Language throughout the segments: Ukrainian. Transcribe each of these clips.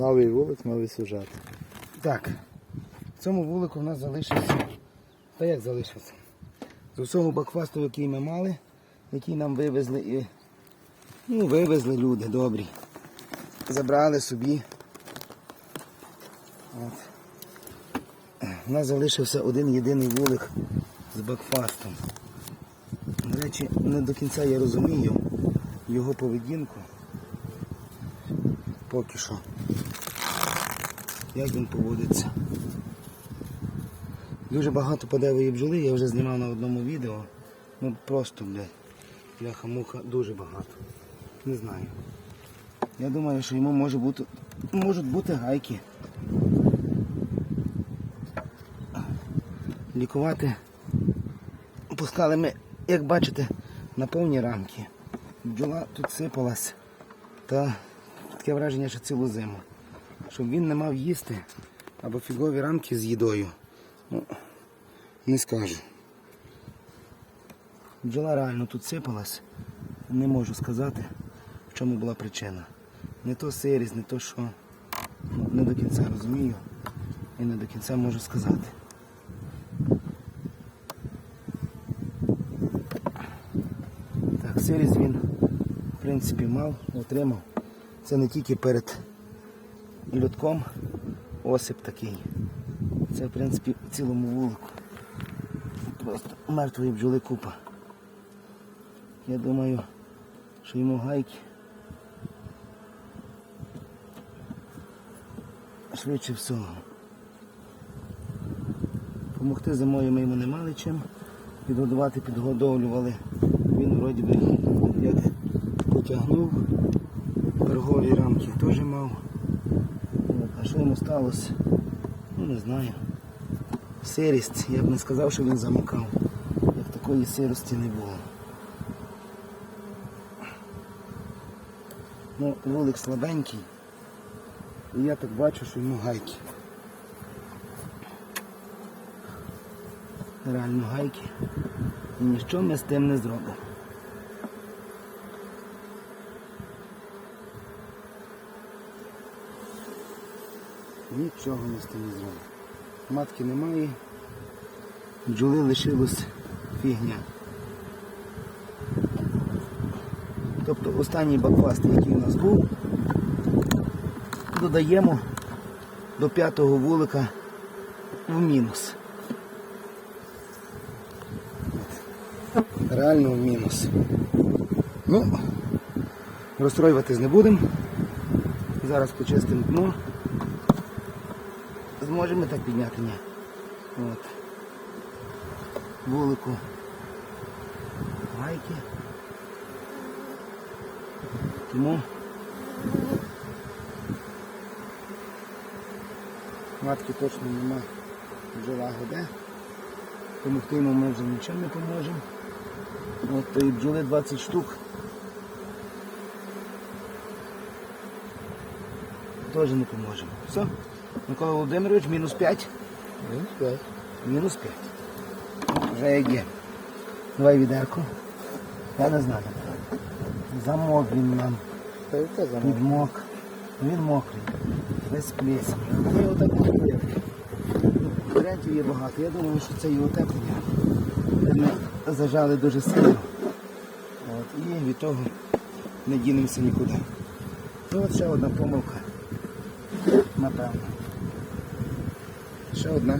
Новий вулик, новий сюжет. Так, в цьому вулику в нас залишився. Та як залишився? З усього бакфасту, який ми мали, який нам вивезли і. Ну, вивезли люди добрі. Забрали собі. От. У нас залишився один єдиний вулик з бакфастом. До речі, не до кінця я розумію його поведінку. Поки що. Як він поводиться. Дуже багато подевої бджоли, я вже знімав на одному відео. Ну просто, блядь, бляха-муха, дуже багато. Не знаю. Я думаю, що йому може бути, можуть бути гайки. Лікувати пускали ми, як бачите, на повні рамки. Бджола тут сипалась. Та таке враження, що цілу зиму. Щоб він не мав їсти або фігові рамки з їдою. Ну, не скажу. Бджола реально тут сипалась. Не можу сказати, в чому була причина. Не то сирість, не то що. Ну, не до кінця розумію і не до кінця можу сказати. Так, сирість він, в принципі, мав, отримав. Це не тільки перед льотком осип такий. Це, в принципі, в цілому вулику. Просто мертвої бджоли купа. Я думаю, що йому гайки швидше всього. Помогти зимою ми йому не мали чим. Підгодувати, підгодовлювали. Він вроді би як потягнув. Торгові рамки теж мав. А що йому сталося? Ну не знаю. Сирість, я б не сказав, що він замокав. Як такої сирості не було. Ну, вулик слабенький. І я так бачу, що йому гайки. Реально гайки. І ніщо ми з тим не зробимо. Нічого не зробимо. Матки немає. Бджоли лишилось фігня. Тобто останній бакфаст, який у нас був, додаємо до п'ятого вулика в мінус. Реально в мінус. Ну, розстроюватись не будемо. Зараз почистимо дно. Зможемо так підняти? Ні. От. Вулику. Гайки. Тому матки точно нема бджола годе. Помогти йому ми вже нічим не поможемо. От і бджоли 20 штук. Теж не поможемо. Все. Микола Володимирович, мінус 5. Він спять. Мінус 5. Вже як є. Давай відерку. Я не знаю. Замок він нам. Підмок. Він мокрий. Весь плесень. Я його так не Варіантів є багато. Я думаю, що це і утеплення. Ми зажали дуже сильно. От, і від того не дінемося нікуди. Ну от ще одна помилка. Напевно. Ще одна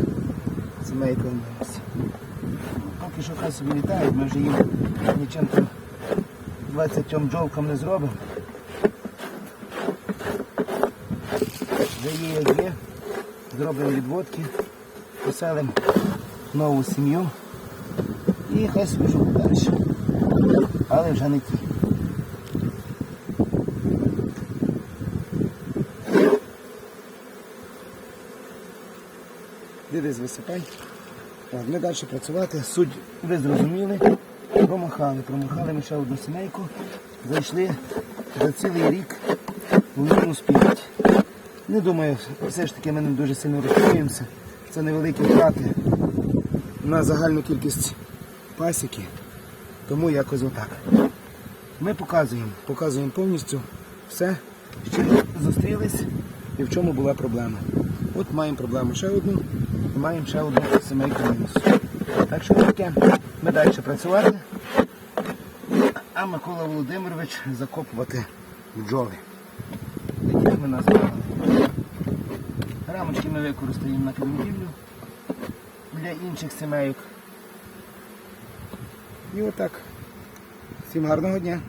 сімейка в нас. Поки що хай собі літають, ми вже їм нічим там 20 бджолкам не зробимо. Вже є як є. Зробимо відводки, поселимо нову сім'ю і хай собі далі. Але вже не ті. Дивись, висипай. Так, ми далі працювати. Суть ви зрозуміли. Промахали. Промахали ми ще одну сімейку. Зайшли за цілий рік в мінус 5. Не думаю, все ж таки ми не дуже сильно розхилюємося. Це невеликі втрати на загальну кількість пасіки. Тому якось отак. Ми показуємо, показуємо повністю все. Ще зустрілись І в чому була проблема? От маємо проблему ще одну, маємо ще одну сімейку мінус. Так що таке, ми далі працювати, а Микола Володимирович закопувати бджоли. Як ми називали. Рамочки ми використаємо на кредитівлю для інших сімейок. І отак. Всім гарного дня.